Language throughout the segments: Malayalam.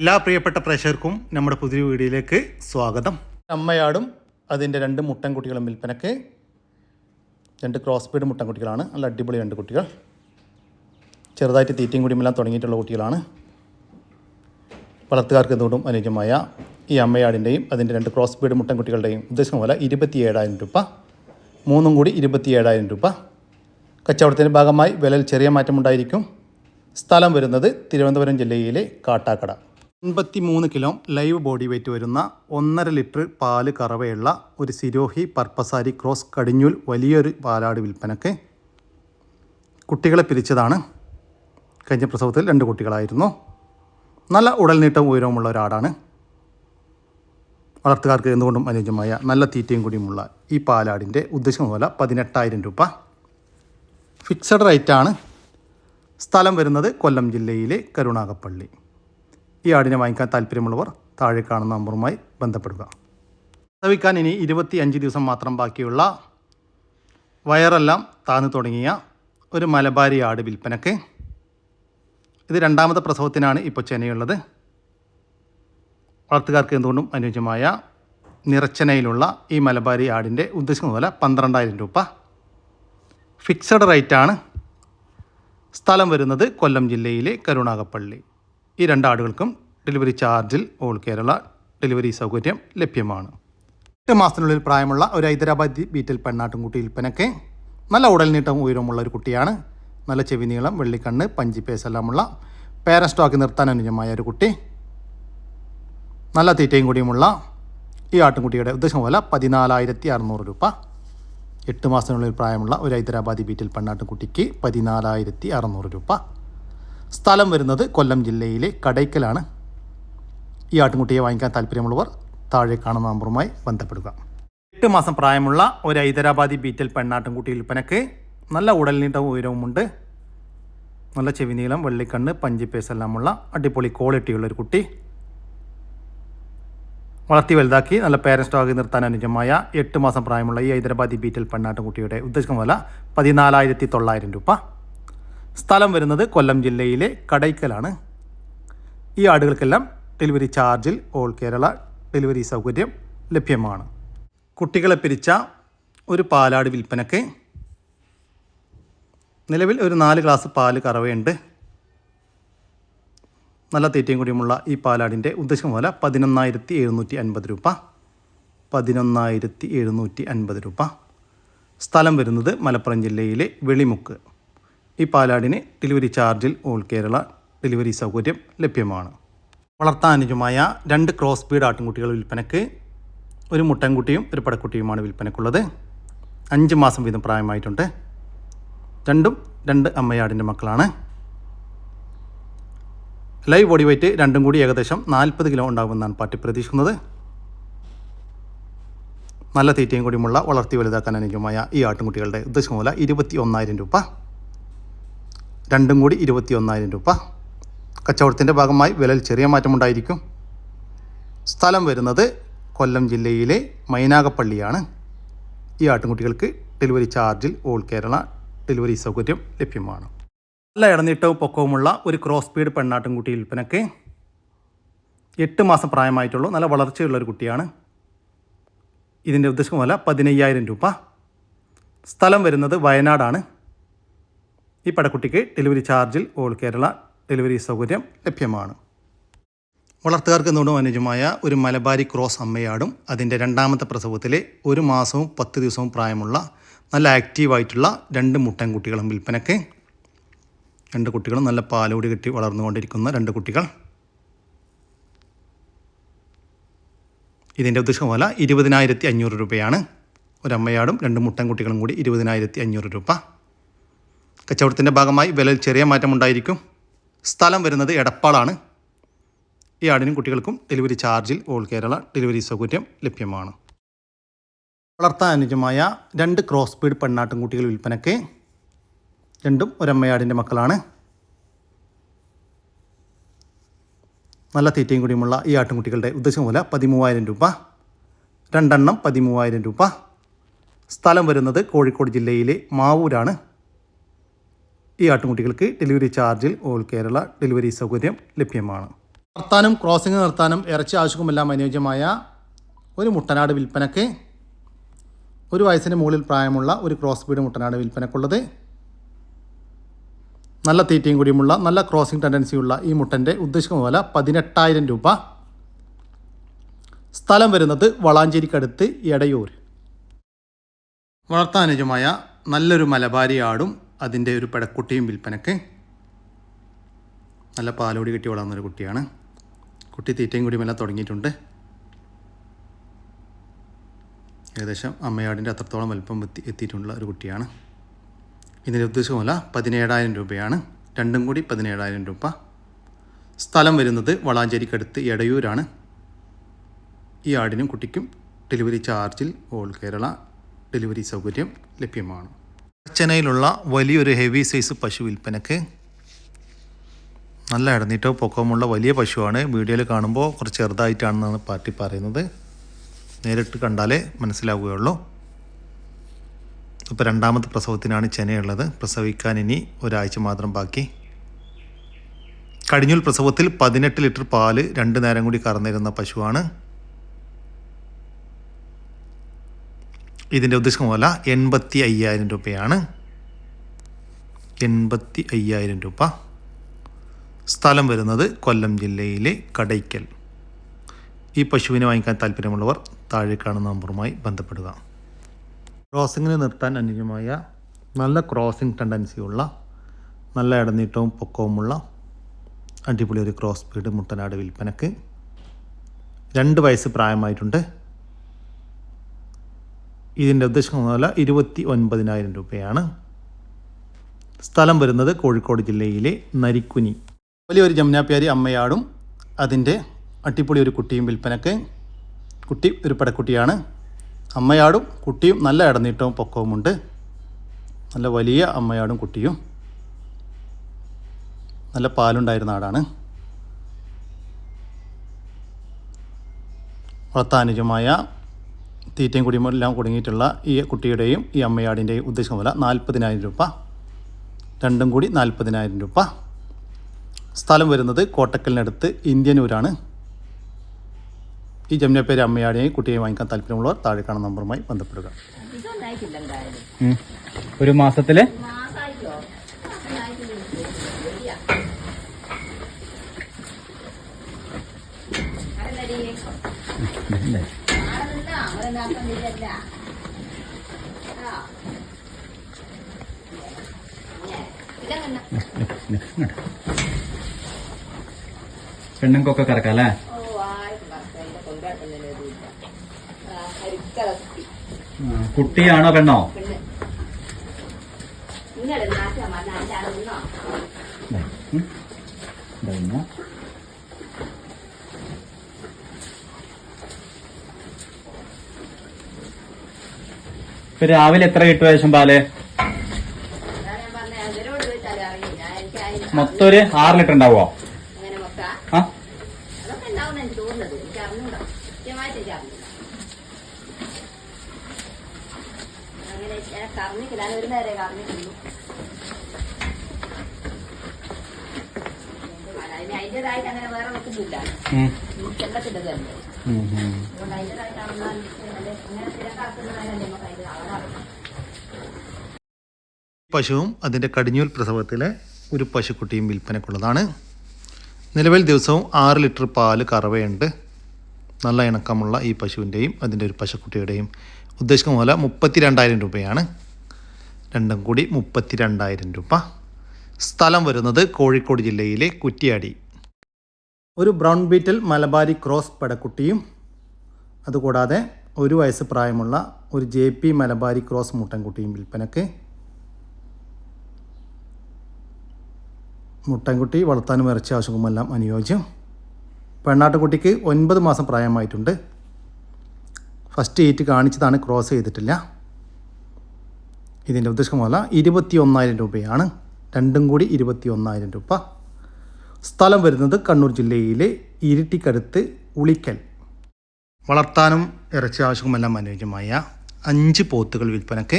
എല്ലാ പ്രിയപ്പെട്ട പ്രേക്ഷകർക്കും നമ്മുടെ പുതിയ വീഡിയോയിലേക്ക് സ്വാഗതം. അമ്മയാടും അതിന്റെ രണ്ട് മുട്ടൻകുട്ടികളും വിൽപ്പനക്ക് രണ്ട് ക്രോസ് ബീഡ് മുട്ടൻകുട്ടികളാണ്. നല്ല അടിപൊളി രണ്ട് കുട്ടികൾ. ചെറുതായിട്ട് തീറ്റയും കുടിയുമെല്ലാം തുടങ്ങിയിട്ടുള്ള കുട്ടികളാണ്. വളർത്തുകാർക്ക് എന്തുകൊണ്ടും അനുയോജ്യമായ ഈ അമ്മയാടിന്റെയും അതിന്റെ രണ്ട് ക്രോസ് ബീഡ് മുട്ടൻകുട്ടികളുടെയും ഉദ്ദേശം പോലെ ഇരുപത്തി ഏഴായിരം രൂപ. മൂന്നും കൂടി ഇരുപത്തി ഏഴായിരം രൂപ. കച്ചവടത്തിന്റെ ഭാഗമായി വിലയിൽ ചെറിയ മാറ്റമുണ്ടായിരിക്കും. സ്ഥലം വരുന്നത് തിരുവനന്തപുരം ജില്ലയിലെ കാട്ടാക്കട. അൻപത്തി മൂന്ന് കിലോ ലൈവ് ബോഡി വെയ്റ്റ് വരുന്ന ഒന്നര ലിറ്റർ പാൽ കറവയുള്ള ഒരു സിരോഹി പർപ്പസാരി ക്രോസ് കടിഞ്ഞൂൽ വലിയൊരു പാലാട് വിൽപ്പനക്ക് കുട്ടികളെ പിരിച്ചതാണ്. കഴിഞ്ഞ പ്രസവത്തിൽ രണ്ട് കുട്ടികളായിരുന്നു. നല്ല ഉടൽനീട്ടവും ഉയരവുമുള്ള ഒരാടാണ്. വളർത്തുകാർക്ക് എന്തുകൊണ്ടും അനുയോജ്യമായ നല്ല തീറ്റയും കൂടിയുമുള്ള ഈ പാലാടിന്റെ ഉദ്ദേശം പോലെ പതിനെട്ടായിരം രൂപ. ഫിക്സഡ് റേറ്റാണ്. സ്ഥലം വരുന്നത് കൊല്ലം ജില്ലയിലെ കരുണാകപ്പള്ളി. ഈ ആടിനെ വാങ്ങിക്കാൻ താല്പര്യമുള്ളവർ താഴെ കാണുന്ന നമ്പറുമായി ബന്ധപ്പെടുക. പ്രസവിക്കാൻ ഇനി ഇരുപത്തി അഞ്ച് ദിവസം മാത്രം ബാക്കിയുള്ള വയറെല്ലാം താന്നു തുടങ്ങിയ ഒരു മലബാരി ആട് വിൽപ്പനക്ക് ഇത് രണ്ടാമത്തെ പ്രസവത്തിനാണ് ഇപ്പോൾ ചെനയുള്ളത്. വളർത്തുകാർക്ക് എന്തുകൊണ്ടും അനുയോജ്യമായ നിറച്ചനയിലുള്ള ഈ മലബാരി ആടിന്റെ ഉദ്ദേശിക്കുന്ന വില പന്ത്രണ്ടായിരം രൂപ. ഫിക്സഡ് റേറ്റാണ്. സ്ഥലം വരുന്നത് കൊല്ലം ജില്ലയിലെ കരുണാകപ്പള്ളി. ഈ രണ്ട് ആടുകൾക്കും ഡെലിവറി ചാർജിൽ ഓൾ കേരള ഡെലിവറി സൗകര്യം ലഭ്യമാണ്. എട്ട് മാസത്തിനുള്ളിൽ പ്രായമുള്ള ഒരു ഹൈദരാബാദ് ബീറ്റൽ പെണ്ണാട്ടുംകുട്ടി വിൽപ്പനയ്ക്ക് നല്ല ഉടൽനീട്ടവും ഉയരമുള്ള ഒരു കുട്ടിയാണ്. നല്ല ചെവി നീളം വെള്ളിക്കണ്ണ് പഞ്ചി പേസെല്ലാമുള്ള പേരൻ സ്റ്റോക്ക് നിർത്താൻ അനുജമായ ഒരു കുട്ടി. നല്ല തീറ്റയും കൂടിയുമുള്ള ഈ ആട്ടുംകുട്ടിയുടെ ഉദ്ദേശം പോലെ പതിനാലായിരത്തി അറുന്നൂറ് രൂപ. എട്ട് മാസത്തിനുള്ളിൽ പ്രായമുള്ള ഒരു ഹൈദരാബാദി ബീറ്റിൽ പെണ്ണാട്ടും കുട്ടിക്ക് പതിനാലായിരത്തി അറുന്നൂറ് രൂപ. സ്ഥലം വരുന്നത് കൊല്ലം ജില്ലയിലെ കടയ്ക്കലാണ്. ഈ ആട്ടുംകുട്ടിയെ വാങ്ങിക്കാൻ താല്പര്യമുള്ളവർ താഴെ കാണുന്ന നമ്പറുമായി ബന്ധപ്പെടുക. എട്ട് മാസം പ്രായമുള്ള ഒരു ഹൈദരാബാദി ബീറ്റൽ പെണ്ണാട്ടുംകുട്ടി വിൽപ്പനക്ക് നല്ല ഉടലിന്റെ ഉയരവുമുണ്ട്. നല്ല ചെവിനീളം വെള്ളിക്കണ്ണ് പഞ്ചിപ്പേസെല്ലാമുള്ള അടിപൊളി ക്വാളിറ്റിയുള്ളൊരു കുട്ടി. വളർത്തി വലുതാക്കി നല്ല പേരൻസ് സ്റ്റോക്ക് നിർത്താൻ അനുജമായ എട്ട് മാസം പ്രായമുള്ള ഈ ഹൈദരാബാദി ബീറ്റൽ പെണ്ണാട്ടുംകുട്ടിയുടെ ഉദ്ദേശം വില പതിനാലായിരത്തി തൊള്ളായിരം രൂപ. സ്ഥലം വരുന്നത് കൊല്ലം ജില്ലയിലെ കടയ്ക്കലാണ്. ഈ ആടുകൾക്കെല്ലാം ഡെലിവറി ചാർജിൽ ഓൾ കേരള ഡെലിവറി സൗകര്യം ലഭ്യമാണ്. കുട്ടികളെ പിരിച്ച ഒരു പാലാട് വിൽപ്പനക്ക് നിലവിൽ ഒരു നാല് ഗ്ലാസ് പാൽ കറവയുണ്ട്. നല്ല തീറ്റയും കൂടിയുമുള്ള ഈ പാലാടിന്റെ ഉദ്ദേശം വില പതിനൊന്നായിരത്തി എഴുന്നൂറ്റി അൻപത് രൂപ. പതിനൊന്നായിരത്തി എഴുന്നൂറ്റി അൻപത് രൂപ. സ്ഥലം വരുന്നത് മലപ്പുറം ജില്ലയിലെ വെളിമുക്ക്. ഈ പാലാടിന് ഡെലിവറി ചാർജിൽ ഓൾ കേരള ഡെലിവറി സൗകര്യം ലഭ്യമാണ്. വളർത്താൻ അനുജമായ രണ്ട് ക്രോസ് ബീഡ് ആട്ടിൻകുട്ടികൾ വിൽപ്പനയ്ക്ക് ഒരു മുട്ടൻകുട്ടിയും ഒരു പടക്കുട്ടിയുമാണ് വിൽപ്പനയ്ക്കുള്ളത് അഞ്ച് മാസം വീതം പ്രായമായിട്ടുണ്ട്. രണ്ടും രണ്ട് അമ്മയാടിന്റെ മക്കളാണ്. ലൈവ് ബോഡി വെയ്റ്റ് രണ്ടും കൂടി ഏകദേശം നാൽപ്പത് കിലോ ഉണ്ടാകുമെന്നാണ് പാർട്ടി പ്രതീക്ഷിക്കുന്നത്. നല്ല തീറ്റയും കൂടിയുമുള്ള വളർത്തി വലുതാക്കാൻ അനുയോജ്യമായ ഈ ആട്ടിൻകുട്ടികളുടെ ഉദ്ദേശമൂല ഇരുപത്തി ഒന്നായിരം രൂപ. രണ്ടും കൂടി ഇരുപത്തി ഒന്നായിരം രൂപ. കച്ചവടത്തിന്റെ ഭാഗമായി വിലയിൽ ചെറിയ മാറ്റമുണ്ടായിരിക്കും സ്ഥലം വരുന്നത് കൊല്ലം ജില്ലയിലെ മൈനാഗപ്പള്ളിയാണ്. ഈ ആട്ടിൻകുട്ടികൾക്ക് ഡെലിവറി ചാർജിൽ ഓൾ കേരള ഡെലിവറി സൗകര്യം ലഭ്യമാണ്. നല്ല ഇടനീട്ടവും പൊക്കവുമുള്ള ഒരു ക്രോസ് സ്പീഡ് പെണ്ണാട്ടിൻകുട്ടി വിൽപ്പനക്ക് എട്ട് മാസം പ്രായമായിട്ടുള്ളൂ നല്ല വളർച്ചയുള്ള ഒരു കുട്ടിയാണ്. ഇതിന്റെ ഉദ്ദേശം പോലെ പതിനയ്യായിരം രൂപ. സ്ഥലം വരുന്നത് വയനാടാണ്. ഈ പടക്കുട്ടിക്ക് ഡെലിവറി ചാർജിൽ ഓൾ കേരള ഡെലിവറി സൗകര്യം ലഭ്യമാണ്. വളർത്തുകാർക്ക് എന്തുകൊണ്ടും അനുജമായ ഒരു മലബാരി ക്രോസ് അമ്മയാടും അതിന്റെ രണ്ടാമത്തെ പ്രസവത്തിലെ ഒരു മാസവും പത്ത് ദിവസവും പ്രായമുള്ള നല്ല ആക്റ്റീവായിട്ടുള്ള രണ്ട് മുട്ടൻകുട്ടികളും വിൽപ്പനക്ക് രണ്ട് കുട്ടികളും നല്ല പാലോടി കെട്ടി വളർന്നുകൊണ്ടിരിക്കുന്ന രണ്ട് കുട്ടികൾ. ഇതിന്റെ ഉദ്ദേശം പോലെ ഇരുപതിനായിരത്തി അഞ്ഞൂറ് രൂപയാണ്. ഒരമ്മയാടും രണ്ട് മുട്ടൻകുട്ടികളും കൂടി ഇരുപതിനായിരത്തി അഞ്ഞൂറ് രൂപ. കച്ചവടത്തിന്റെ ഭാഗമായി വിലയിൽ ചെറിയ മാറ്റം ഉണ്ടായിരിക്കും. സ്ഥലം വരുന്നത് എടപ്പാളാണ്. ഈ ആടിനും കുട്ടികൾക്കും ഡെലിവറി ചാർജിൽ ഓൾ കേരള ഡെലിവറി സൗകര്യം ലഭ്യമാണ്. വളർത്താൻ അനുജമായ രണ്ട് ക്രോസ് ബീഡ് പെണ്ണാട്ടും കുട്ടികൾ വിൽപ്പനയ്ക്ക് രണ്ടും ഒരമ്മയാടിന്റെ മക്കളാണ്. നല്ല തീറ്റയും കൂടിയുമുള്ള ഈ ആട്ടിൻകുട്ടികളുടെ ഉദ്ദേശം മൂല പതിമൂവായിരം രൂപ. രണ്ടെണ്ണം പതിമൂവായിരം രൂപ. സ്ഥലം വരുന്നത് കോഴിക്കോട് ജില്ലയിലെ മാവൂരാണ്. ഈ ആട്ടുംകുട്ടികൾക്ക് ഡെലിവറി ചാർജിൽ ഓൾ കേരള ഡെലിവറി സൗകര്യം ലഭ്യമാണ്. നിർത്താനും ക്രോസിംഗ് നിർത്താനും ഇറച്ചി ആവശ്യക്കുമെല്ലാം അനുയോജ്യമായ ഒരു മുട്ടനാട് വിൽപ്പനക്ക് ഒരു വയസ്സിന് മുകളിൽ പ്രായമുള്ള ഒരു ക്രോസ് ബീഡ് മുട്ടനാട് വിൽപ്പനക്കുള്ളത്. നല്ല തീറ്റയും കൂടിയുമുള്ള നല്ല ക്രോസിംഗ് ടെൻഡൻസിയുള്ള ഈ മുട്ടന്റെ ഉദ്ദേശിക്കുന്ന വില പതിനെട്ടായിരം രൂപ. സ്ഥലം വരുന്നത് വളാഞ്ചേരിക്കടുത്ത് എടയൂർ. വളർത്താനുജമായ നല്ലൊരു മലബാരി ആടും അതിന്റെ ഒരു പെടക്കുട്ടിയും വിൽപ്പനക്ക് നല്ല പാലോടി കിട്ടി വളർന്നൊരു കുട്ടിയാണ്. കുട്ടി തീറ്റയും കൂടിയുമെല്ലാം തുടങ്ങിയിട്ടുണ്ട്. ഏകദേശം അമ്മയാടിന്റെ അത്രത്തോളം വലിപ്പം എത്തി എത്തിയിട്ടുള്ള ഒരു കുട്ടിയാണ്. ഇതിന്റെ ഉദ്ദേശമല്ല പതിനേഴായിരം രൂപയാണ്. രണ്ടും കൂടി പതിനേഴായിരം രൂപ. സ്ഥലം വരുന്നത് വളാഞ്ചേരിക്കടുത്ത് എടയൂരാണ്. ഈ ആടിനും കുട്ടിക്കും ഡെലിവറി ചാർജിൽ ഓൾ കേരള ഡെലിവറി സൗകര്യം ലഭ്യമാണ്. ചെന്നൈയിലുള്ള വലിയൊരു ഹെവി സൈസ് പശു വിൽപ്പനക്ക് നല്ല ഇടനീട്ടോ പൊക്കമുള്ള വലിയ പശുവാണ്. വീഡിയോയിൽ കാണുമ്പോൾ കുറച്ച് ചെറുതായിട്ടാണെന്നാണ് പാർട്ടി പറയുന്നത്. നേരിട്ട് കണ്ടാലേ മനസ്സിലാവുകയുള്ളൂ. ഇപ്പോൾ രണ്ടാമത്തെ പ്രസവത്തിനാണ് ചെനയുള്ളത് പ്രസവിക്കാൻ ഇനി ഒരാഴ്ച മാത്രം ബാക്കി. കടിഞ്ഞൂൽ പ്രസവത്തിൽ പതിനെട്ട് ലിറ്റർ പാൽ രണ്ട് നേരം കൂടി കറന്നിരുന്ന പശുവാണ്. ഇതിന്റെ ഉദ്ദേശം പോലെ എൺപത്തി അയ്യായിരം രൂപയാണ്. എൺപത്തി അയ്യായിരം രൂപ. സ്ഥലം വരുന്നത് കൊല്ലം ജില്ലയിലെ കടയ്ക്കൽ. ഈ പശുവിനെ വാങ്ങിക്കാൻ താല്പര്യമുള്ളവർ താഴെ കാണുന്ന നമ്പറുമായി ബന്ധപ്പെടുക. ക്രോസിങ്ങിന് നിർത്താൻ അനുയോജ്യമായ നല്ല ക്രോസിംഗ് ടെൻഡൻസിയുള്ള നല്ല ഇടനീട്ടവും പൊക്കവുമുള്ള അടിപൊളി ഒരു ക്രോസ് സ്പീഡ് മുട്ടനാട് വിൽപ്പനക്ക്. രണ്ട് വയസ്സ് പ്രായമായിട്ടുണ്ട്. ഇതിന്റെ ഉദ്ദേശം വില ഇരുപത്തി ഒൻപതിനായിരം രൂപയാണ്. സ്ഥലം വരുന്നത് കോഴിക്കോട് ജില്ലയിലെ നരിക്കുനി. വലിയൊരു ജമുനാപ്യാരി അമ്മയാടും അതിന്റെ അട്ടിപ്പൊളി ഒരു കുട്ടിയും വിൽപ്പനക്ക്. കുട്ടി ഒരു പടക്കുട്ടിയാണ്. അമ്മയാടും കുട്ടിയും നല്ല ഇടനീട്ടവും പൊക്കവുമുണ്ട്. നല്ല വലിയ അമ്മയാടും കുട്ടിയും. നല്ല പാലുണ്ടായിരുന്ന ആടാണ്. വളർത്താനുജമായ തീറ്റയും കുടിയും എല്ലാം കുടുങ്ങിയിട്ടുള്ള ഈ കുട്ടിയുടെയും ഈ അമ്മയാടിന്റെയും ഉദ്ദേശം വില നാൽപ്പതിനായിരം രൂപ. രണ്ടും കൂടി നാൽപ്പതിനായിരം രൂപ. സ്ഥലം വരുന്നത് കോട്ടക്കലിനടുത്ത് ഇന്ത്യനൂരാണ്. ഈ ജമുനപ്പേര് അമ്മയാടിനെയും കുട്ടിയെയും വാങ്ങിക്കാൻ താല്പര്യമുള്ളവർ താഴെ കാണുന്ന നമ്പറുമായി ബന്ധപ്പെടുക. ഒരു മാസത്തിൽ? മാസമായിട്ടോ പെണ്ണുങ്ങൾക്കൊക്കെ കിടക്കാം അല്ലേ? കുട്ടിയാണോ പെണ്ണോ? ഇപ്പൊ രാവിലെ എത്ര കിട്ടും ഏകദേശം പാൽ? മൊത്തം ഒരു ആറ് ലിറ്റർ ഉണ്ടാവോ ആ? കൃത്യമായിട്ട് അങ്ങനെ വേറെ വെക്കുന്നില്ല ഉം. തന്നെ പശുവും അതിന്റെ കടിഞ്ഞൂൽ പ്രസവത്തിലെ ഒരു പശുക്കുട്ടിയും വിൽപ്പനക്കുള്ളതാണ് നിലവിൽ ദിവസവും ആറ് ലിറ്റർ പാൽ കറവയുണ്ട്. നല്ല ഇണക്കമുള്ള ഈ പശുവിന്റെയും അതിന്റെ ഒരു പശുക്കുട്ടിയുടെയും ഉദ്ദേശിക്കുന്ന പോലെ മുപ്പത്തി രണ്ടായിരം രൂപയാണ്. രണ്ടും കൂടി മുപ്പത്തി രണ്ടായിരം രൂപ. സ്ഥലം വരുന്നത് കോഴിക്കോട് ജില്ലയിലെ കുറ്റിയാടി. ഒരു ബ്രൗൺ ബീറ്റൽ മലബാരി ക്രോസ് പടക്കുട്ടിയും അതുകൂടാതെ ഒരു വയസ്സ് പ്രായമുള്ള ഒരു ജെ പി മലബാരി ക്രോസ് മുട്ടൻകുട്ടിയും വിൽപ്പനക്ക്. മുട്ടൻകുട്ടി വളർത്താനും ഇറച്ചി ആവശ്യവുമെല്ലാം അനുയോജ്യം. പെണ്ണാട്ടുകുട്ടിക്ക് ഒൻപത് മാസം പ്രായമായിട്ടുണ്ട്. ഫസ്റ്റ് ഈറ്റ് കാണിച്ചതാണ് ക്രോസ് ചെയ്തിട്ടില്ല. ഇതിന്റെ ഉദ്ദേശമല്ല ഇരുപത്തി ഒന്നായിരം രൂപയാണ്. രണ്ടും കൂടി ഇരുപത്തി ഒന്നായിരം രൂപ. സ്ഥലം വരുന്നത് കണ്ണൂർ ജില്ലയിലെ ഇരിട്ടിക്കടുത്ത് ഉളിക്കൽ. വളർത്താനും ഇറച്ചി ആവശ്യവുമെല്ലാം അനുയോജ്യമായ അഞ്ച് പോത്തുകൾ വിൽപ്പനക്ക്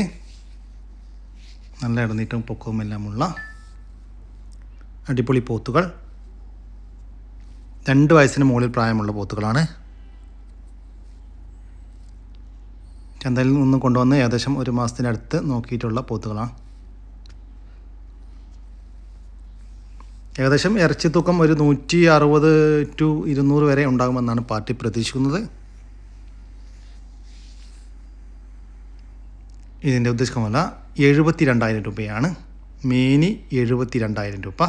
നല്ല ഇടനീട്ടവും പൊക്കവുമെല്ലാമുള്ള അടിപൊളി പോത്തുകൾ. രണ്ട് വയസ്സിന് മുകളിൽ പ്രായമുള്ള പോത്തുകളാണ്. ചന്തയിൽ നിന്നും കൊണ്ടുവന്ന് ഏകദേശം ഒരു മാസത്തിനടുത്ത് നോക്കിയിട്ടുള്ള പോത്തുകളാണ്. ഏകദേശം ഇറച്ചി തൂക്കം ഒരു നൂറ്റി അറുപത് ടു ഇരുന്നൂറ് വരെ ഉണ്ടാകുമെന്നാണ് പാർട്ടി പ്രതീക്ഷിക്കുന്നത്. ഇതിന്റെ ഉദ്ദേശമല്ല എഴുപത്തി രണ്ടായിരം രൂപയാണ്. മേനി എഴുപത്തി രണ്ടായിരം രൂപ.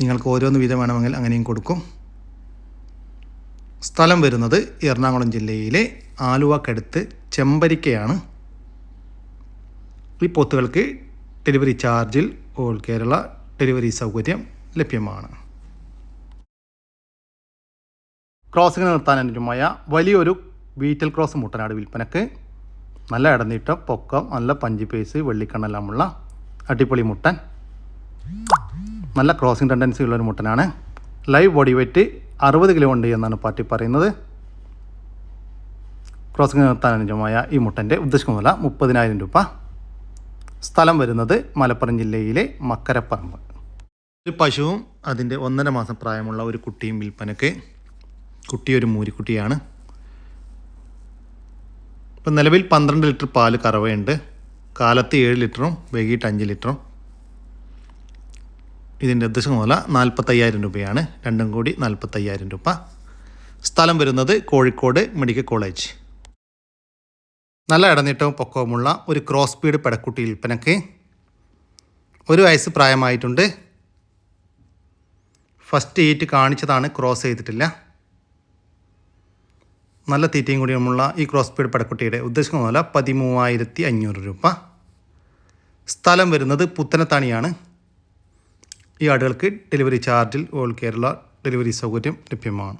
നിങ്ങൾക്ക് ഓരോന്ന് വീതം വേണമെങ്കിൽ അങ്ങനെയും കൊടുക്കും. സ്ഥലം വരുന്നത് എറണാകുളം ജില്ലയിലെ ആലുവക്കടുത്ത് ചെമ്പരിക്കയാണ്. ഈ പോത്തുകൾക്ക് ഡെലിവറി ചാർജിൽ ഓൾ കേരള ഡെലിവറി സൗകര്യം ലഭ്യമാണ്. ക്രോസിങ് നിർത്താൻ അനുജമായ വലിയൊരു വീറ്റൽ ക്രോസ് മുട്ടനാട് വിൽപ്പനക്ക് നല്ല ഇടനീട്ടം പൊക്കം നല്ല പഞ്ചി പേസ് വെള്ളിക്കണ്ണെല്ലാമുള്ള അടിപൊളി മുട്ടൻ. നല്ല ക്രോസിംഗ് ടെൻഡൻസി ഉള്ളൊരു മുട്ടനാണ്. ലൈവ് ബോഡി വെയ്റ്റ് അറുപത് കിലോ ഉണ്ട് എന്നാണ് പാർട്ടി പറയുന്നത്. ക്രോസിംഗ് നിർത്താൻ അനുജമായ ഈ മുട്ടന്റെ ഉദ്ദേശിക്കുന്ന വില മുപ്പതിനായിരം രൂപ. സ്ഥലം വരുന്നത് മലപ്പുറം ജില്ലയിലെ മക്കരപ്പറമ്പ്. ഒരു പശുവും അതിന്റെ ഒന്നര മാസം പ്രായമുള്ള ഒരു കുട്ടിയും വിൽപ്പനക്ക് കുട്ടി ഒരു മൂരിക്കുട്ടിയാണ്. ഇപ്പം നിലവിൽ പന്ത്രണ്ട് ലിറ്റർ പാൽ കറവയുണ്ട്. കാലത്ത് ഏഴ് ലിറ്ററും വൈകിട്ട് അഞ്ച് ലിറ്ററും. ഇതിന്റെ ഉദ്ദേശം വില നാൽപ്പത്തയ്യായിരം രൂപയാണ്. രണ്ടും കൂടി നാൽപ്പത്തയ്യായിരം രൂപ. സ്ഥലം വരുന്നത് കോഴിക്കോട് മെഡിക്കൽ കോളേജ്. നല്ല ഇടനീട്ടവും പൊക്കവുമുള്ള ഒരു ക്രോസ് സ്പീഡ് പെടക്കുട്ടി വിൽപ്പനക്ക് ഒരു വയസ്സ് പ്രായമായിട്ടുണ്ട്. ഫസ്റ്റ് ഈറ്റ് കാണിച്ചതാണ് ക്രോസ് ചെയ്തിട്ടില്ല. നല്ല തീറ്റയും കൂടിയുമുള്ള ഈ ക്രോസ് സ്പീഡ് പെടക്കുട്ടിയുടെ ഉദ്ദേശിക്കുന്ന പോലെ പതിമൂവായിരത്തി അഞ്ഞൂറ് രൂപ. സ്ഥലം വരുന്നത് പുത്തനത്താണിയാണ്. ഈ ആടുകൾക്ക് ഡെലിവറി ചാർജിൽ ഓൾ കേരള ഡെലിവറി സൗകര്യം ലഭ്യമാണ്.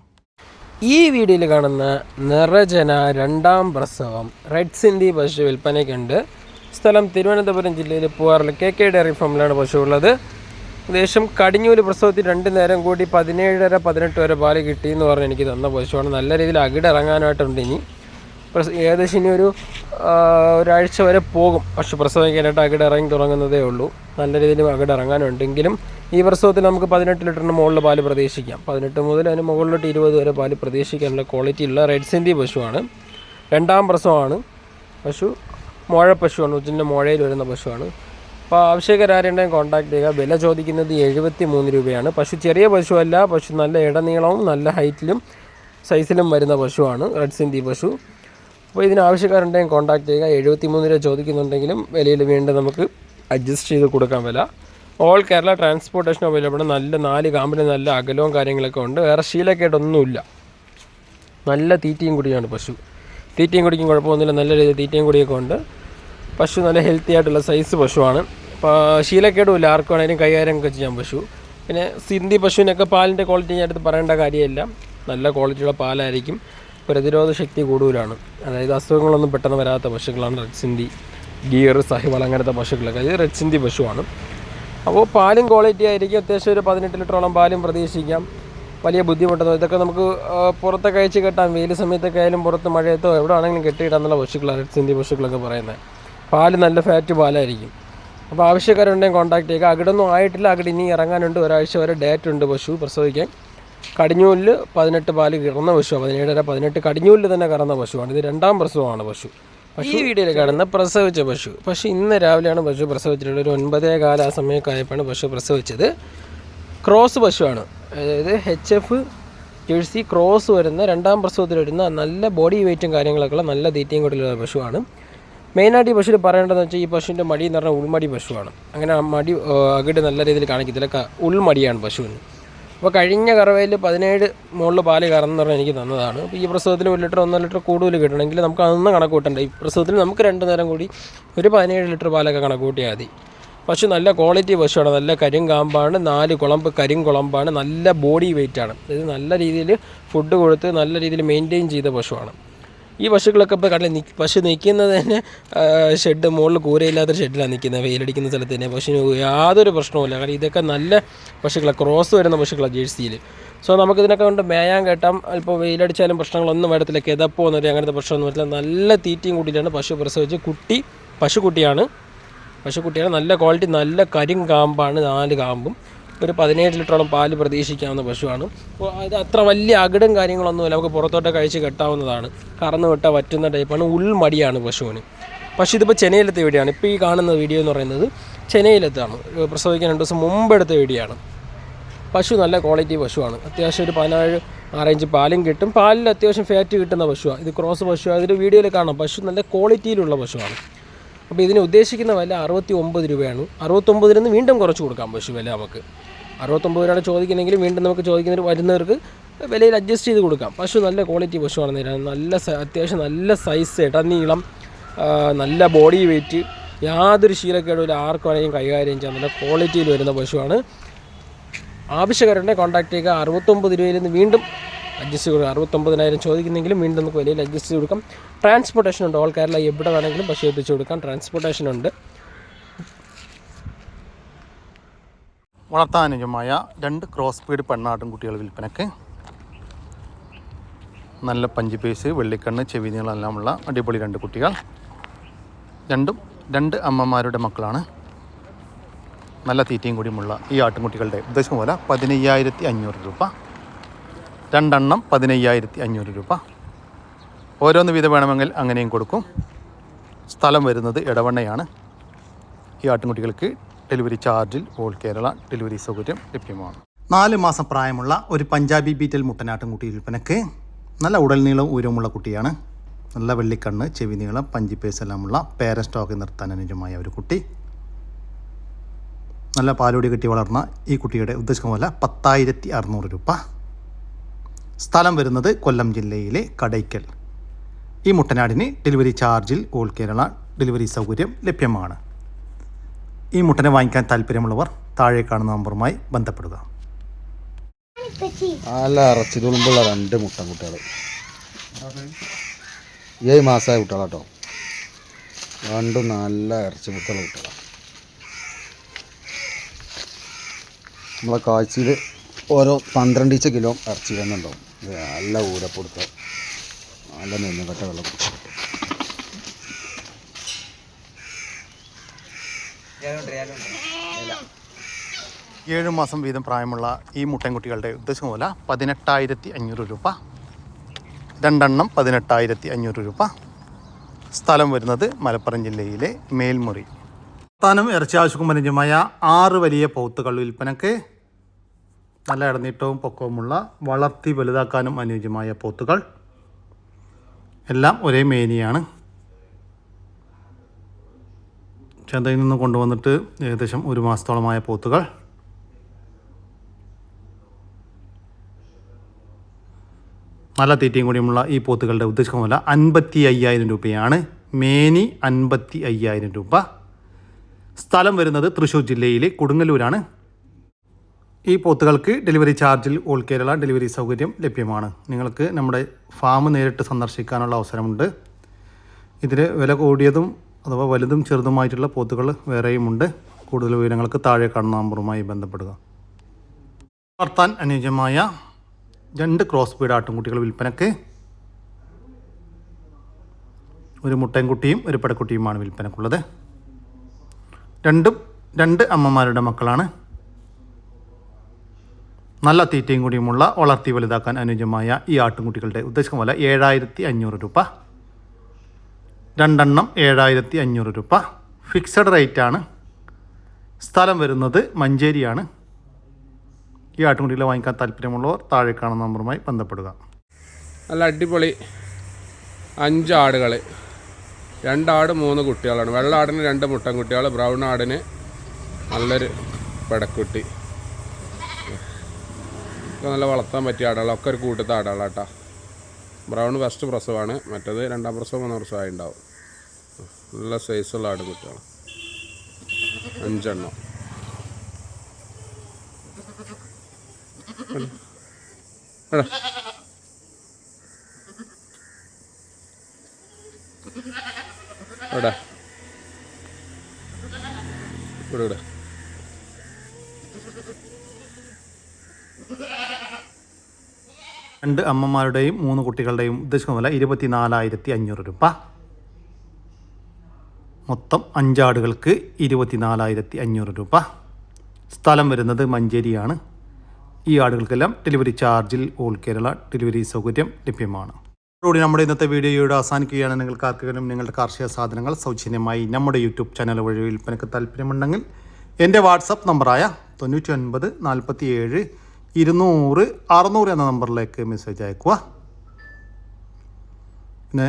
ഈ വീഡിയോയിൽ കാണുന്ന നിറജന രണ്ടാം പ്രസവം റെഡ് സിന്ധി പശു വിൽപ്പനയ്ക്കുണ്ട്. സ്ഥലം തിരുവനന്തപുരം ജില്ലയിൽ പൂവാറിൽ കെ കെ ഡയറി ഫാമിലാണ് പശു ഉള്ളത്. ഏകദേശം കടിഞ്ഞൂൽ പ്രസവത്തിൽ രണ്ട് നേരം കൂടി പതിനേഴര പതിനെട്ട് വരെ പാൽ കിട്ടി എന്ന് പറഞ്ഞ് എനിക്ക് തന്ന പശുവാണ്. നല്ല രീതിയിൽ അകിടിറങ്ങാനായിട്ടുണ്ട് ഇനി. ഏകദേശം ഇനി ഒരു ഒരാഴ്ച വരെ പോകും. പക്ഷെ പ്രസവിക്കാനായിട്ട് അകിട് ഇറങ്ങി തുടങ്ങുന്നതേ ഉള്ളൂ. നല്ല രീതിയിൽ അകിട് ഇറങ്ങാനുണ്ടെങ്കിലും ഈ പ്രസവത്തിൽ നമുക്ക് പതിനെട്ട് ലിറ്ററിന് മുകളിൽ പാൽ പ്രതീക്ഷിക്കാം. പതിനെട്ട് മുതൽ അതിന് മുകളിലോട്ട് ഇരുപത് വരെ പാൽ പ്രതീക്ഷിക്കാനുള്ള ക്വാളിറ്റി ഉള്ള റെഡ് സിന്ധി പശുവാണ്. രണ്ടാം പ്രസവമാണ്. പശു മുഴ പശുവാണ്. ഉച്ചിന്റെ മുഴയിൽ വരുന്ന പശുവാണ്. അപ്പോൾ ആവശ്യക്കാരുണ്ടെങ്കിൽ കോൺടാക്ട് ചെയ്യുക. വില ചോദിക്കുന്നത് എഴുപത്തി മൂന്ന് രൂപയാണ്. പശു ചെറിയ പശുവല്ല. പശു നല്ല ഇടനീളവും നല്ല ഹൈറ്റിലും സൈസിലും വരുന്ന പശുവാണ് റെഡ് സിന്ധി പശു. അപ്പോൾ ഇതിന് ആവശ്യക്കാരുണ്ടെങ്കിൽ കോൺടാക്ട് ചെയ്യുക. എഴുപത്തി മൂന്ന് രൂപ ചോദിക്കുന്നുണ്ടെങ്കിലും വിലയിൽ വീണ്ടും നമുക്ക് അഡ്ജസ്റ്റ് ചെയ്ത് കൊടുക്കാൻ വില. ഓൾ കേരള ട്രാൻസ്പോർട്ടേഷൻ അവൈലബിൾ നല്ല നാല് കാമ്പിന് നല്ല അകലവും കാര്യങ്ങളൊക്കെ ഉണ്ട്. വേറെ ശീലക്കേട്ടൊന്നുമില്ല നല്ല തീറ്റയും കുടിയാണ് പശു. തീറ്റയും കുടിക്കും കുഴപ്പമൊന്നുമില്ല. നല്ല രീതിയിൽ തീറ്റയും കുടിയൊക്കെ ഉണ്ട്. പശു നല്ല ഹെൽത്തി ആയിട്ടുള്ള സൈസ് പശുവാണ്. അപ്പോൾ ശീലക്കേടുമില്ല ആർക്കും വേണേലും കൈകാര്യം ഒക്കെ ചെയ്യാം പശു. പിന്നെ സിന്ധി പശുവിനൊക്കെ പാലിന്റെ ക്വാളിറ്റി ഞാൻ അടുത്ത് പറയേണ്ട കാര്യമില്ല. നല്ല ക്വാളിറ്റിയുള്ള പാലായിരിക്കും. പ്രതിരോധ ശക്തി കൂടുതലാണ്. അതായത് അസുഖങ്ങളൊന്നും പെട്ടെന്ന് വരാത്ത പശുക്കളാണ് റെഡ് സിന്ധി ഗിയർ സഹിവൾ അങ്ങനത്തെ പശുക്കളൊക്കെ. ഇത് റെഡ് സിന്ധി പശുവാണ്. അപ്പോൾ പാലും ക്വാളിറ്റി ആയിരിക്കും അത്യാവശ്യം ഒരു പതിനെട്ട് ലിറ്ററോളം പാലും പ്രതീക്ഷിക്കാം. വലിയ ബുദ്ധിമുട്ടൊന്നും ഇതൊക്കെ നമുക്ക് പുറത്തൊക്കെ അയച്ച് കെട്ടാം. വെയിൽ സമയത്തൊക്കെ ആയാലും പുറത്ത് മഴയത്തോ എവിടെ ആണെങ്കിലും കെട്ടിയിടാന്നുള്ള പശുക്കളാണ് സിന്ധി പശുക്കളൊക്കെ പറയുന്നത്. പാൽ നല്ല ഫാറ്റ് പാലായിരിക്കും. അപ്പോൾ ആവശ്യക്കാരുണ്ടെങ്കിൽ കോൺടാക്ട് ചെയ്യുക. അകിടൊന്നും ആയിട്ടില്ല. അകിട് ഇനി ഇറങ്ങാനുണ്ട്. ഒരാഴ്ച വരെ ഡേറ്റ് ഉണ്ട് പശു പ്രസവിക്കാൻ. കടിഞ്ഞൂലിൽ പതിനെട്ട് പാൽ കിടന്ന പശു പതിനേഴര പതിനെട്ട് കടിഞ്ഞൂലിൽ തന്നെ കറന്ന പശുവാണ്. ഇത് രണ്ടാം പ്രസവമാണ് പശു. ഈ വീഡിയോയിൽ കാണുന്ന പ്രസവിച്ച പശു. പശു ഇന്ന് രാവിലെയാണ് പശു പ്രസവിച്ചിട്ടുള്ളത്. ഒരു ഒൻപതേ കാല ആ പശു പ്രസവിച്ചത്. ക്രോസ് പശുവാണ്. അതായത് എച്ച് എഫ് ജേഴ്സി ക്രോസ് വരുന്ന രണ്ടാം പ്രസവത്തിൽ വരുന്ന നല്ല ബോഡി വെയിറ്റും കാര്യങ്ങളൊക്കെ ഉള്ള നല്ല തീറ്റയും കൂടിയുള്ള പശുവാണ്. മെയിനായിട്ട് ഈ പശുവിൽ പറയേണ്ടതെന്ന് വെച്ചാൽ ഈ പശുവിന്റെ മടി എന്ന് പറഞ്ഞാൽ ഉൾമടി പശുവാണ്. അങ്ങനെ ആ മടി അകിട് നല്ല രീതിയിൽ കാണിക്കത്തില്ല. ഉൾമടിയാണ് പശുവിന്. അപ്പോൾ കഴിഞ്ഞ കറവയിൽ പതിനേഴ് മുകളിൽ പാൽ കറന്ന് പറഞ്ഞാൽ എനിക്ക് തന്നതാണ്. അപ്പോൾ ഈ പ്രസവത്തിൽ ഒരു ലിറ്റർ ഒന്നര ലിറ്റർ കൂടുതൽ കിട്ടണമെങ്കിൽ നമുക്ക് അതൊന്നും കണക്ക് കൂട്ടണ്ട. ഈ പ്രസവത്തിൽ നമുക്ക് രണ്ട് നേരം കൂടി ഒരു പതിനേഴ് ലിറ്റർ പാലൊക്കെ കണക്ക് കൂട്ടിയാൽ മതി. പശു നല്ല ക്വാളിറ്റി പശുവാണ് നല്ല കരിങ്കാമ്പാണ് നാല് കുളമ്പ് കരിങ്കുളമ്പാണ് നല്ല ബോഡി വെയിറ്റാണ്. ഇത് നല്ല രീതിയിൽ ഫുഡ് കൊടുത്ത് നല്ല രീതിയിൽ മെയിന്റെയിൻ ചെയ്ത പശുവാണ്. ഈ പശുക്കളൊക്കെ ഇപ്പോൾ കടലിൽ നിൽക്കും പശു നിൽക്കുന്നത് തന്നെ ഷെഡ് മുകളിൽ കൂരയില്ലാത്ത ഷെഡിലാണ് നിൽക്കുന്നത് വെയിലടിക്കുന്ന സ്ഥലത്ത് തന്നെ. പശുവിന് യാതൊരു പ്രശ്നവുമില്ല കാരണം ഇതൊക്കെ നല്ല പശുക്കളാണ് ക്രോസ് വരുന്ന പശുക്കളാണ് ജേഴ്സിയിൽ. സോ നമുക്കിതിനൊക്കെ കൊണ്ട് മേയാൻ കേട്ടാം. അല്പം വെയിലടിച്ചാലും പ്രശ്നങ്ങളൊന്നും വരത്തില്ല. കിതപ്പോ എന്നൊരു അങ്ങനത്തെ പ്രശ്നമൊന്നും വരത്തില്ല. നല്ല തീറ്റയും കൂട്ടിയിട്ടാണ് പശു പ്രസവിച്ച് കുട്ടി പശുക്കുട്ടിയാണ്. പശുക്കുട്ടിയാണ്. നല്ല ക്വാളിറ്റി നല്ല കരിങ്കാമ്പാണ് നാല് കാമ്പും. ഒരു പതിനേഴ് ലിറ്ററോളം പാൽ പ്രതീക്ഷിക്കാവുന്ന പശുവാണ്. ഇത് അത്ര വലിയ അകിടും കാര്യങ്ങളൊന്നുമില്ല നമുക്ക് പുറത്തോട്ട് കഴിച്ച് കെട്ടാവുന്നതാണ്. കറന്ന് വിട്ട പറ്റുന്ന ടൈപ്പാണ് ഉൾമടിയാണ് പശുവിന്. പക്ഷേ ഇതിപ്പോൾ ചെന്നൈയിലത്തെ വീഡിയോ ആണ് ഇപ്പോൾ ഈ കാണുന്ന വീഡിയോ എന്ന് പറയുന്നത് ചെന്നൈയിലെത്താണ്. പ്രസവിക്കാൻ രണ്ട് ദിവസം മുമ്പ് എടുത്ത വീഡിയോ ആണ്. പശു നല്ല ക്വാളിറ്റി പശുവാണ്. അത്യാവശ്യം ഒരു പതിനാഴ് ആറേഞ്ച് പാലും കിട്ടും. പാലിൽ അത്യാവശ്യം ഫാറ്റ് കിട്ടുന്ന പശുവാണ് ഇത് ക്രോസ് പശു അതിന്റെ വീഡിയോയിൽ കാണാം. പശു നല്ല ക്വാളിറ്റിയിലുള്ള പശുവാണ്. അപ്പോൾ ഇതിന് ഉദ്ദേശിക്കുന്ന വില അറുപത്തി ഒമ്പത് രൂപയാണ്. അറുപത്തൊമ്പതിൽ നിന്ന് വീണ്ടും കുറച്ച് കൊടുക്കാം പശു വില നമുക്ക്. അറുപത്തൊമ്പത് രൂപയാണ് ചോദിക്കുന്നെങ്കിൽ വീണ്ടും നമുക്ക് ചോദിക്കുന്നവർ വരുന്നവർക്ക് വിലയിൽ അഡ്ജസ്റ്റ് ചെയ്ത് കൊടുക്കാം. പശു നല്ല ക്വാളിറ്റി പശുവാണെന്ന് തരാം. നല്ല അത്യാവശ്യം നല്ല സൈസ് ഇടനീളം നല്ല ബോഡി വെയിറ്റ് യാതൊരു ശീലക്കേടും ആർക്കും കൈകാര്യം ചെയ്യാൻ നല്ല ക്വാളിറ്റിയിൽ വരുന്ന പശുവാണ്. ആവശ്യകരുടെ കോൺടാക്ട് ചെയ്യുക. അറുപത്തൊമ്പത് രൂപയിൽ നിന്ന് വീണ്ടും അഡ്ജസ്റ്റ് ചെയ്ത് കൊടുക്കാം അറുപത്തൊമ്പതിനായിരം ചോദിക്കുന്നെങ്കിലും വീണ്ടും നമുക്ക് വിലയിൽ അഡ്ജസ്റ്റ് ചെയ്ത് കൊടുക്കാം. ട്രാൻസ്പോർട്ടേഷൻ ഉണ്ട്. ഓൾ കേരള എവിടെ വേണമെങ്കിലും പശു എത്തിച്ചു കൊടുക്കാം. ട്രാൻസ്പോർട്ടേഷൻ ഉണ്ട്. വളർത്താനുജമായ രണ്ട് ക്രോസ് സ്പീഡ് പെണ്ണാട്ടും കുട്ടികൾ വിൽപ്പനയ്ക്ക് നല്ല പഞ്ച് പേസ് വെള്ളിക്കണ്ണ് ചെവി നീളമെല്ലാമുള്ള അടിപൊളി രണ്ട് കുട്ടികൾ. രണ്ടും രണ്ട് അമ്മമാരുടെ മക്കളാണ്. നല്ല തീറ്റയും കൂടിയുമുള്ള ഈ ആട്ടിൻകുട്ടികളുടെ ഉദ്ദേശം പോലെ പതിനയ്യായിരത്തി അഞ്ഞൂറ് രൂപ. രണ്ടെണ്ണം പതിനയ്യായിരത്തി അഞ്ഞൂറ് രൂപ. ഓരോന്ന് വീതം വേണമെങ്കിൽ അങ്ങനെയും കൊടുക്കും. സ്ഥലം വരുന്നത് ഇടവണ്ണയാണ് ഈ ആട്ടിൻകുട്ടികൾക്ക് ഡെലിവറി ചാർജിൽ ഓൾ കേരള ഡെലിവറി സൗകര്യം ലഭ്യമാണ്. നാല് മാസം പ്രായമുള്ള ഒരു പഞ്ചാബി ബീറ്റൽ മുട്ടനാട്ടുംകുട്ടി വിൽപ്പനക്ക് നല്ല ഉടൽ നീളം ഉയരമുള്ള കുട്ടിയാണ്. നല്ല വെള്ളിക്കണ്ണ് ചെവി നീളം പഞ്ചിപ്പേസ് എല്ലാമുള്ള പേര സ്റ്റോക്ക് നിർത്താൻ അനുജമായ ഒരു കുട്ടി. നല്ല പാലോടി കെട്ടി വളർന്ന ഈ കുട്ടിയുടെ ഉദ്ദേശിക്കുന്ന പോലെ പത്തായിരത്തി അറുന്നൂറ് രൂപ. സ്ഥലം വരുന്നത് കൊല്ലം ജില്ലയിലെ കടയ്ക്കൽ. ഈ മുട്ടനാടിന് ഡെലിവറി ചാർജിൽ ഓൾ കേരള ഡെലിവറി സൗകര്യം ലഭ്യമാണ്. ഈ മുട്ടനെ വാങ്ങിക്കാൻ താല്പര്യമുള്ളവർ താഴെ കാണുന്ന നമ്പറുമായി ബന്ധപ്പെടുക. നല്ല ഇറച്ചി തുളുമ്പുള്ള രണ്ട് മുട്ടൻ കുട്ടികൾ ഏഴ് മാസമായ കുട്ടികളാട്ടോ. രണ്ടും നല്ല ഇറച്ചി മുട്ടുള്ള കുട്ടികളാണ് നമ്മളെ കാഴ്ചയിൽ ഓരോ പന്ത്രണ്ട് ഇച്ച കിലോ ഇറച്ചി തന്നെ ഉണ്ടാവും നല്ല ഊരപ്പൊടുത്ത് നല്ല നെല്ലുകട്ട വെള്ളം ഏഴ് മാസം വീതം പ്രായമുള്ള ഈ മുട്ടൻകുട്ടികളുടെ ഉദ്ദേശം പോലെ പതിനെട്ടായിരത്തി അഞ്ഞൂറ് രൂപ. രണ്ടെണ്ണം പതിനെട്ടായിരത്തി അഞ്ഞൂറ് രൂപ. സ്ഥലം വരുന്നത് മലപ്പുറം ജില്ലയിലെ മേൽമുറി. സ്ഥാനം ഇറച്ചി ആവശ്യക്കും അനുജമായ ആറ് വലിയ പൗത്തുകൾ വിൽപ്പനക്ക് നല്ല ഇടനീട്ടവും പൊക്കവുമുള്ള വളർത്തി വലുതാക്കാനും അനുയോജ്യമായ പോത്തുകൾ. എല്ലാം ഒരേ മേനിയാണ്. ചന്തയിൽ നിന്ന് കൊണ്ടുവന്നിട്ട് ഏകദേശം ഒരു മാസത്തോളമായ പോത്തുകൾ. നല്ല തീറ്റയും കൂടിയുമുള്ള ഈ പോത്തുകളുടെ ഉദ്ദേശിക്കുന്ന വില അൻപത്തി അയ്യായിരം രൂപയാണ്. മേനി അൻപത്തി അയ്യായിരം രൂപ. സ്ഥലം വരുന്നത് തൃശ്ശൂർ ജില്ലയിലെ കൊടുങ്ങല്ലൂരാണ്. ഈ പോത്തുകൾക്ക് ഡെലിവറി ചാർജിൽ ഓൾ കേരള ഡെലിവറി സൗകര്യം ലഭ്യമാണ്. നിങ്ങൾക്ക് നമ്മുടെ ഫാം നേരിട്ട് സന്ദർശിക്കാനുള്ള അവസരമുണ്ട്. ഇതിൽ വില കൂടിയതും അഥവാ വലുതും ചെറുതുമായിട്ടുള്ള പോത്തുകൾ വേറെയുമുണ്ട്. കൂടുതൽ വിവരങ്ങൾക്ക് താഴെ കാണുന്ന നമ്പറുമായി ബന്ധപ്പെടുക. വളർത്താൻ അനുയോജ്യമായ രണ്ട് ക്രോസ് ബീഡ് ആട്ടുംകുട്ടികൾ വിൽപ്പനക്ക് ഒരു മുട്ടൻകുട്ടിയും ഒരു പടക്കുട്ടിയുമാണ് വിൽപ്പനക്കുള്ളത്. രണ്ടും രണ്ട് അമ്മമാരുടെ മക്കളാണ്. നല്ല തീറ്റയും കൂടിയുമുള്ള വളർത്തി വലുതാക്കാൻ അനുയോജ്യമായ ഈ ആട്ടുംകുട്ടികളുടെ ഉദ്ദേശം പോലെ ഏഴായിരത്തി അഞ്ഞൂറ് രൂപ. രണ്ടെണ്ണം ഏഴായിരത്തി അഞ്ഞൂറ് രൂപ. ഫിക്സഡ് റേറ്റ് ആണ്. സ്ഥലം വരുന്നത് മഞ്ചേരിയാണ്. ഈ ആട്ടുമുടിയിൽ വാങ്ങിക്കാൻ താല്പര്യമുള്ളവർ താഴെ കാണുന്ന നമ്പറുമായി ബന്ധപ്പെടുക. നല്ല അടിപൊളി അഞ്ച് ആടുകൾ രണ്ടാട് മൂന്ന് കുട്ടികളാണ്. വെള്ള ആടിന് രണ്ട് മുട്ടൻ കുട്ടികൾ ബ്രൗൺ ആടിന് നല്ലൊരു പെടക്കുട്ടി. നല്ല വളർത്താൻ പറ്റിയ ആടുകൾ ഒക്കെ ഒരു കൂട്ടത്തെ ആടുകളാട്ടാ ബ്രൗൺ ഫസ്റ്റ് പ്രസവമാണ് മറ്റേത് രണ്ടാം പ്രസവം മൂന്നാം പ്രസവമായി ഉണ്ടാവും. നല്ല സൈസുള്ള ആടുകുട്ടികളാണ് അഞ്ചെണ്ണം. രണ്ട് അമ്മമാരുടെയും മൂന്ന് കുട്ടികളുടെയും ഉദ്ദേശിക്കുന്ന വില ഇരുപത്തി നാലായിരത്തി അഞ്ഞൂറ് രൂപ. മൊത്തം അഞ്ചാടുകൾക്ക് ഇരുപത്തി നാലായിരത്തി അഞ്ഞൂറ് രൂപ. സ്ഥലം വരുന്നത് മഞ്ചേരിയാണ്. ഈ ആടുകൾക്കെല്ലാം ഡെലിവറി ചാർജിൽ ഓൾ കേരള ഡെലിവറി സൗകര്യം ലഭ്യമാണ്. അതോടുകൂടി നമ്മുടെ ഇന്നത്തെ വീഡിയോയോട് അവസാനിക്കുകയാണ്. നിങ്ങൾക്ക് ആർക്കെങ്കിലും നിങ്ങളുടെ കാർഷിക സാധനങ്ങൾ സൗജന്യമായി നമ്മുടെ യൂട്യൂബ് ചാനൽ വഴി വിൽപ്പനയ്ക്ക് താല്പര്യമുണ്ടെങ്കിൽ എന്റെ വാട്സപ്പ് നമ്പറായ തൊണ്ണൂറ്റി ഒൻപത് നാൽപ്പത്തി ഏഴ് ഇരുന്നൂറ് അറുന്നൂറ് എന്ന നമ്പറിലേക്ക് മെസ്സേജ് അയക്കുക. പിന്നെ